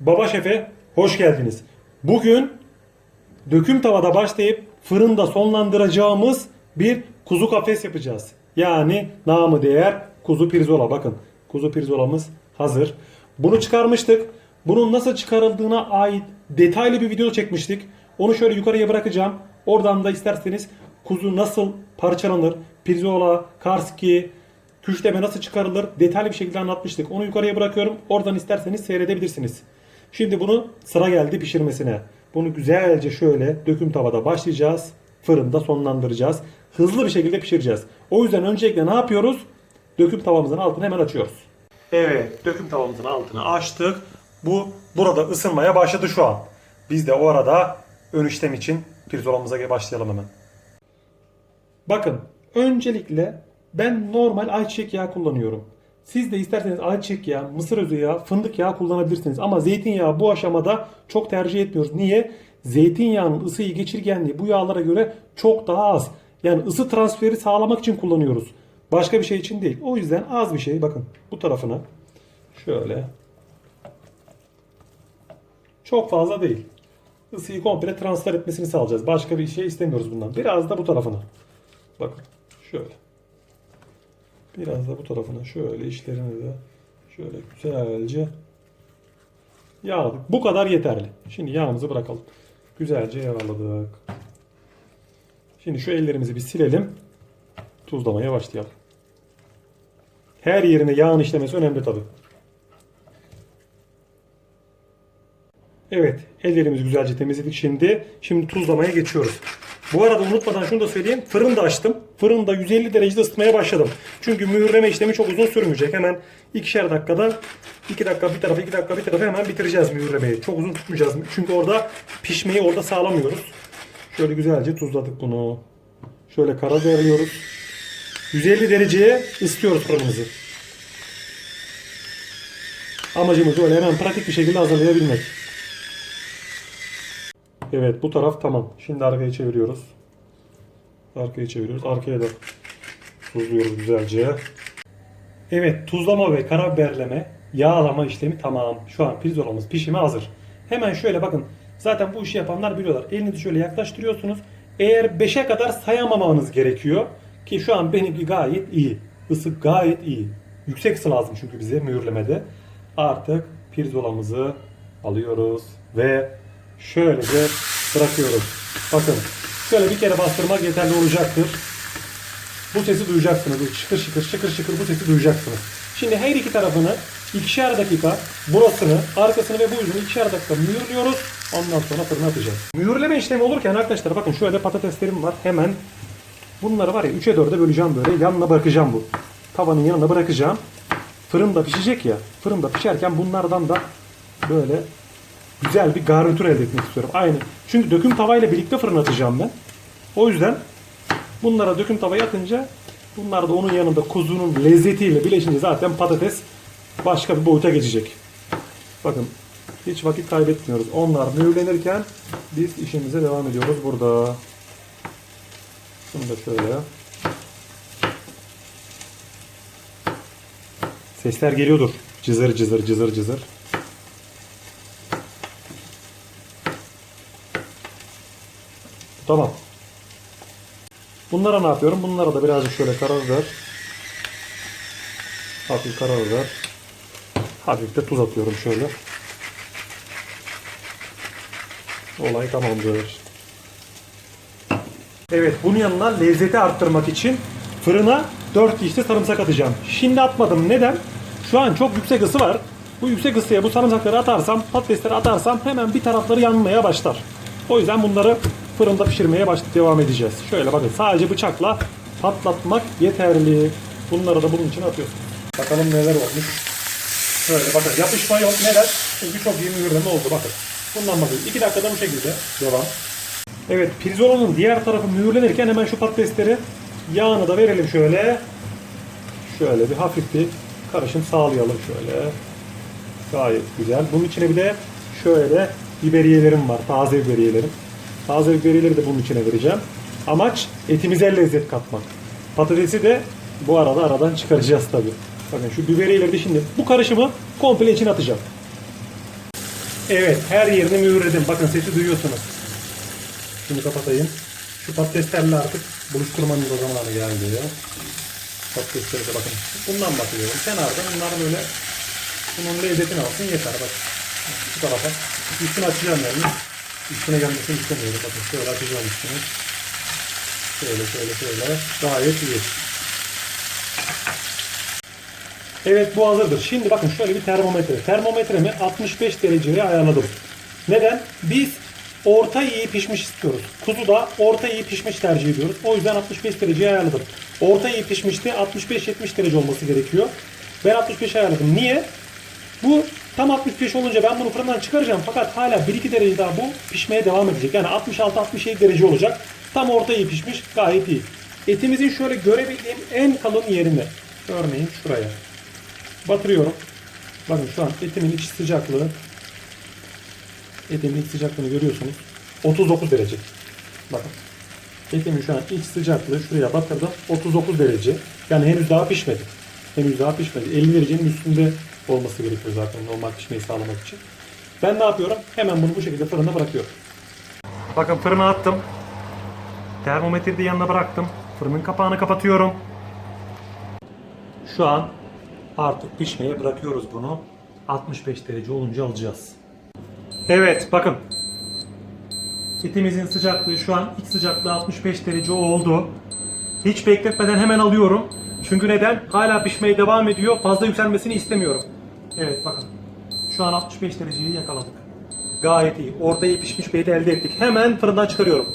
Baba Şef'e hoş geldiniz. Bugün döküm tavada başlayıp fırında sonlandıracağımız bir kuzu kafes yapacağız. Yani namı değer kuzu pirzola. Bakın kuzu pirzolamız hazır. Bunu çıkarmıştık. Bunun nasıl çıkarıldığına ait detaylı bir video çekmiştik. Onu şöyle yukarıya bırakacağım. Oradan da isterseniz kuzu nasıl parçalanır, pirzola, karski, küşleme nasıl çıkarılır detaylı bir şekilde anlatmıştık. Onu yukarıya bırakıyorum. Oradan isterseniz seyredebilirsiniz. Şimdi bunu sıra geldi pişirmesine. Bunu güzelce şöyle döküm tavada başlayacağız. Fırında sonlandıracağız. Hızlı bir şekilde pişireceğiz. O yüzden öncelikle ne yapıyoruz? Döküm tavamızın altını hemen açıyoruz. Evet, döküm tavamızın altını açtık. Bu burada ısınmaya başladı şu an. Biz de o arada ön işlem için pirzolamıza başlayalım hemen. Bakın öncelikle ben normal ayçiçek yağı kullanıyorum. Siz de isterseniz ayçiçek yağı, mısır özü yağı, fındık yağı kullanabilirsiniz. Ama zeytinyağı bu aşamada çok tercih etmiyoruz. Niye? Zeytinyağının ısıyı geçirgenliği bu yağlara göre çok daha az. Yani ısı transferi sağlamak için kullanıyoruz. Başka bir şey için değil. O yüzden az bir şey. Bakın bu tarafına şöyle. Çok fazla değil. Isıyı komple transfer etmesini sağlayacağız. Başka bir şey istemiyoruz bundan. Biraz da bu tarafına. Bakın şöyle. Biraz da bu tarafına şöyle işlerini de şöyle güzelce yağladık. Bu kadar yeterli. Şimdi yağımızı bırakalım. Güzelce yağladık. Şimdi şu ellerimizi bir silelim. Tuzlamaya başlayalım. Her yerine yağın işlemesi önemli tabi. Evet, ellerimizi güzelce temizledik şimdi. Şimdi tuzlamaya geçiyoruz. Bu arada unutmadan şunu da söyleyeyim. Fırını da açtım. Fırında 150 derecede ısıtmaya başladım. Çünkü mühürleme işlemi çok uzun sürmeyecek. Hemen ikişer dakikada 2 dakika bir tarafa 2 dakika bir tarafa hemen bitireceğiz mühürlemeyi. Çok uzun tutmayacağız. Çünkü orada pişmeyi orada sağlamıyoruz. Şöyle güzelce tuzladık bunu. Şöyle karabiber veriyoruz. 150 dereceye ısıtıyoruz fırınımızı. Amacımız öyle hemen pratik bir şekilde hazırlayabilmek. Evet bu taraf tamam. Şimdi arkaya çeviriyoruz. Arkaya çeviriyoruz. Arkaya da tuzluyoruz güzelce. Evet tuzlama ve karabiberleme yağlama işlemi tamam. Şu an pirzolamız pişime hazır. Hemen şöyle bakın. Zaten bu işi yapanlar biliyorlar. Elinizi şöyle yaklaştırıyorsunuz. Eğer 5'e kadar sayamamanız gerekiyor. Ki şu an benimki gayet iyi. Isı gayet iyi. Yüksek ısı lazım çünkü bize mühürlemede. Artık pirzolamızı alıyoruz ve şöylece bırakıyoruz. Bakın şöyle bir kere bastırmak yeterli olacaktır. Bu sesi duyacaksınız. Şıkır şıkır şıkır şıkır bu sesi duyacaksınız. Şimdi her iki tarafını ikişer dakika burasını, arkasını ve bu yüzünü ikişer dakika mühürlüyoruz. Ondan sonra fırına atacağız. Mühürleme işlemi olurken arkadaşlar bakın şöyle patateslerim var. Hemen bunları var ya 3'e 4'e böleceğim böyle. Yanına bırakacağım bu. Tavanın yanına bırakacağım. Fırında pişecek ya. Fırında pişerken bunlardan da böyle güzel bir garnitür elde etmek istiyorum. Aynı. Çünkü döküm tavayla birlikte fırına atacağım ben. O yüzden bunlara döküm tavayı atınca bunlar da onun yanında kuzunun lezzetiyle birleşince zaten patates başka bir boyuta geçecek. Bakın hiç vakit kaybetmiyoruz. Onlar mühürlenirken biz işimize devam ediyoruz burada. Şunu da şöyle. Sesler geliyordur. Cızır cızır cızır cızır. Tamam. Bunlara ne yapıyorum? Bunlara da birazcık şöyle karabiber. Hafif karabiber. Hafif de tuz atıyorum şöyle. Olay tamamdır. Evet bunun yanına lezzeti arttırmak için fırına 4 dişte sarımsak atacağım. Şimdi atmadım. Neden? Şu an çok yüksek ısı var. Bu yüksek ısıya bu sarımsakları atarsam, patatesleri atarsam hemen bir tarafları yanmaya başlar. O yüzden bunları fırında pişirmeye baş devam edeceğiz. Şöyle bakın sadece bıçakla patlatmak yeterli. Bunları da bunun için atıyoruz. Bakalım neler olmuş. Şöyle bakın yapışma yok. Neden? Çünkü çok iyi mühürleme oldu bakın. Bundan bakın. 2 dakikada bu şekilde devam. Evet pirzolanın diğer tarafı mühürlenirken hemen şu patatesleri yağını da verelim şöyle. Şöyle bir hafif bir karışım sağlayalım şöyle. Gayet güzel. Bunun içine bir de şöyle biberiyelerim var. Taze biberiyelerim. Taze biberiyeleri de bunun içine vereceğim. Amaç etimize lezzet katmak. Patatesi de bu arada aradan çıkaracağız tabi. Bakın şu biberiyeleri de şimdi bu karışımı komple içine atacağım. Evet her yerini mühürledim. Bakın sesi duyuyorsunuz. Şunu kapatayım. Şu patateslerle artık buluşturmanın da zamanı geldi ya. Patatesleri de bakın. Bundan bakıyorum. Kenarda bunlar böyle bunun lezzetini alsın yeter bak. Şu tarafa. Üstünü açacağım yani. Üstüne gelmesini istemiyorum. Bakın şöyle açacağım üstünü. Şöyle şöyle şöyle. Gayet iyi. Evet bu hazırdır. Şimdi bakın şöyle bir termometre. Termometremi 65 dereceye ayarladım. Neden? Biz orta iyi pişmiş istiyoruz. Kuzu da orta iyi pişmiş tercih ediyoruz. O yüzden 65 dereceye ayarladım. Orta iyi pişmişti 65-70 derece olması gerekiyor. Ben 65 ayarladım. Niye? Bu tam 65 olunca ben bunu fırından çıkaracağım. Fakat hala 1-2 derece daha bu pişmeye devam edecek. Yani 66-67 derece olacak. Tam orta iyi pişmiş. Gayet iyi. Etimizin şöyle görebildiğim en kalın yerine. Örneğin şuraya batırıyorum. Bakın şu an etimin iç sıcaklığı etimin iç sıcaklığını görüyorsunuz. 39 derece. Bakın. Etimin şu an iç sıcaklığı şuraya batırdım. 39 derece. Yani henüz daha pişmedi. Henüz daha pişmedi. 50 derecenin üstünde olması gerekiyor zaten normal pişmeyi sağlamak için. Ben ne yapıyorum? Hemen bunu bu şekilde fırına bırakıyorum. Bakın fırına attım. Termometreyi de yanına bıraktım. Fırının kapağını kapatıyorum. Şu an artık pişmeye bırakıyoruz bunu. 65 derece olunca alacağız. Evet bakın. Etimizin sıcaklığı şu an iç sıcaklığı 65 derece oldu. Hiç bekletmeden hemen alıyorum. Çünkü neden? Hala pişmeye devam ediyor. Fazla yükselmesini istemiyorum. Evet bakın. Şu an 65 dereceyi yakaladık. Gayet iyi. Orta iyi pişmiş beyi de elde ettik. Hemen fırından çıkarıyorum.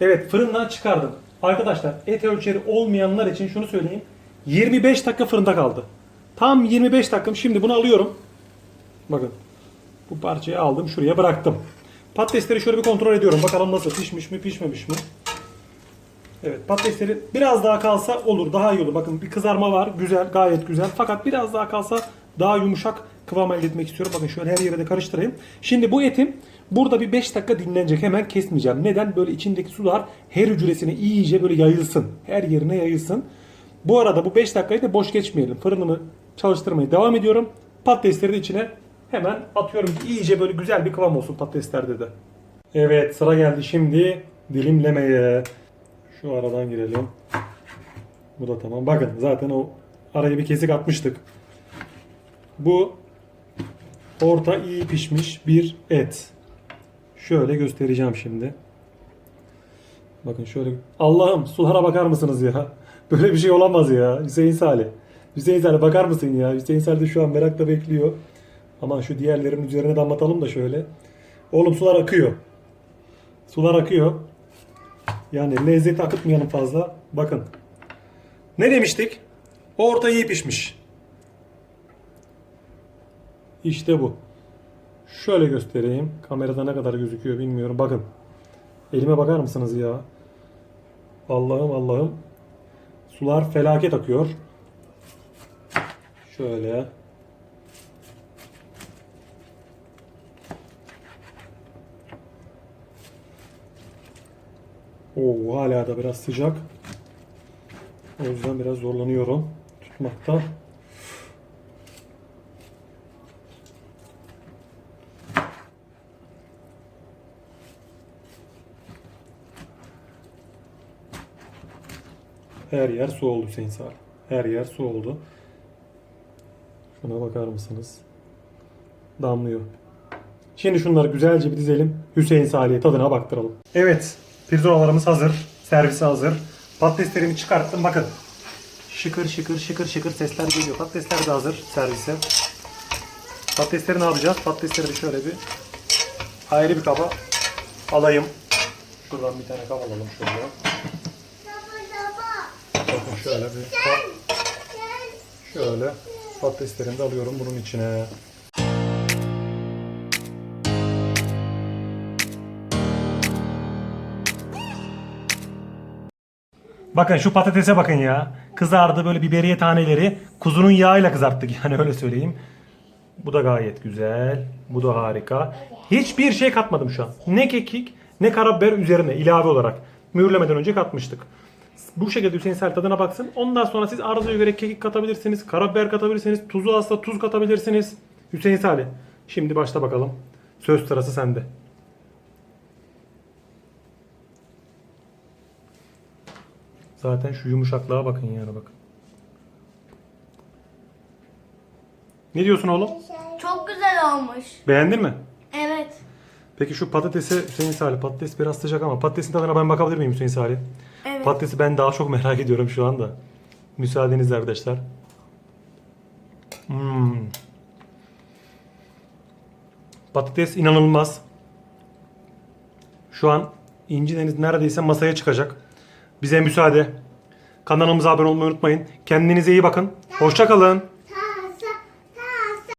Evet fırından çıkardım. Arkadaşlar et ölçeri olmayanlar için şunu söyleyeyim. 25 dakika fırında kaldı. Tam 25 dakikam. Şimdi bunu alıyorum. Bakın. Bu parçayı aldım. Şuraya bıraktım. Patatesleri şöyle bir kontrol ediyorum. Bakalım nasıl pişmiş mi pişmemiş mi? Evet patatesleri biraz daha kalsa olur. Daha iyi olur. Bakın bir kızarma var. Güzel. Gayet güzel. Fakat biraz daha kalsa daha yumuşak kıvam elde etmek istiyorum. Bakın şöyle her yere de karıştırayım. Şimdi bu etim burada bir 5 dakika dinlenecek. Hemen kesmeyeceğim. Neden? Böyle içindeki sular her hücresine iyice böyle yayılsın. Her yerine yayılsın. Bu arada bu 5 dakikayı da boş geçmeyelim. Fırınımı çalıştırmaya devam ediyorum. Patatesleri de içine hemen atıyorum ki iyice böyle güzel bir kıvam olsun patateslerde de. Evet sıra geldi şimdi dilimlemeye. Şu aradan girelim. Bu da tamam. Bakın zaten o araya bir kesik atmıştık. Bu orta iyi pişmiş bir et. Şöyle göstereceğim şimdi. Bakın şöyle. Allah'ım sulara bakar mısınız ya? Böyle bir şey olamaz ya. Hüseyin Salih. Hüseyin Salih bakar mısın ya? Hüseyin Salih de şu an merakla bekliyor. Aman şu diğerlerinin üzerine damlatalım da şöyle. Oğlum sular akıyor. Sular akıyor. Yani lezzeti akıtmayalım fazla. Bakın. Ne demiştik? Orta iyi pişmiş. İşte bu. Şöyle göstereyim. Kamerada ne kadar gözüküyor bilmiyorum. Bakın. Elime bakar mısınız ya? Allah'ım Allah'ım. Sular felaket akıyor. Şöyle. Oo, hala da biraz sıcak. O yüzden biraz zorlanıyorum tutmakta. Her yer su oldu Hüseyin Salih. Her yer su oldu. Şuna bakar mısınız? Damlıyor. Şimdi şunları güzelce bir dizelim. Hüseyin Salih'e tadına baktıralım. Evet. Pirzolalarımız hazır. Servise hazır. Patateslerimi çıkarttım. Bakın. Şıkır şıkır şıkır şıkır sesler geliyor. Patatesler de hazır servise. Patatesleri ne yapacağız? Patatesleri de şöyle bir ayrı bir kaba alayım. Şuradan bir tane kaba alalım şöyle. Bakın şöyle bir. Şöyle patateslerimi de alıyorum bunun içine. Bakın şu patatese bakın ya. Kızardı böyle biberiye taneleri. Kuzunun yağıyla kızarttık yani öyle söyleyeyim. Bu da gayet güzel. Bu da harika. Hiçbir şey katmadım şu an. Ne kekik ne karabiber üzerine ilave olarak. Mühürlemeden önce katmıştık. Bu şekilde Hüseyin Sel tadına baksın. Ondan sonra siz arzuya göre kekik katabilirsiniz. Karabiber katabilirsiniz. Tuzu azsa tuz katabilirsiniz. Hüseyin Salih. Şimdi başla bakalım. Söz sırası sende. Zaten şu yumuşaklığa bakın yani bakın. Ne diyorsun oğlum? Çok güzel olmuş. Beğendin mi? Evet. Peki şu patatesi Hüseyin Salih patates biraz sıcak ama patatesin tadına ben bakabilir miyim Hüseyin Salih? Evet. Patatesi ben daha çok merak ediyorum şu anda. Müsaadenizle arkadaşlar. Hmm. Patates inanılmaz. Şu an İnci Deniz neredeyse masaya çıkacak. Bize müsaade. Kanalımıza abone olmayı unutmayın. Kendinize iyi bakın. Hoşça kalın.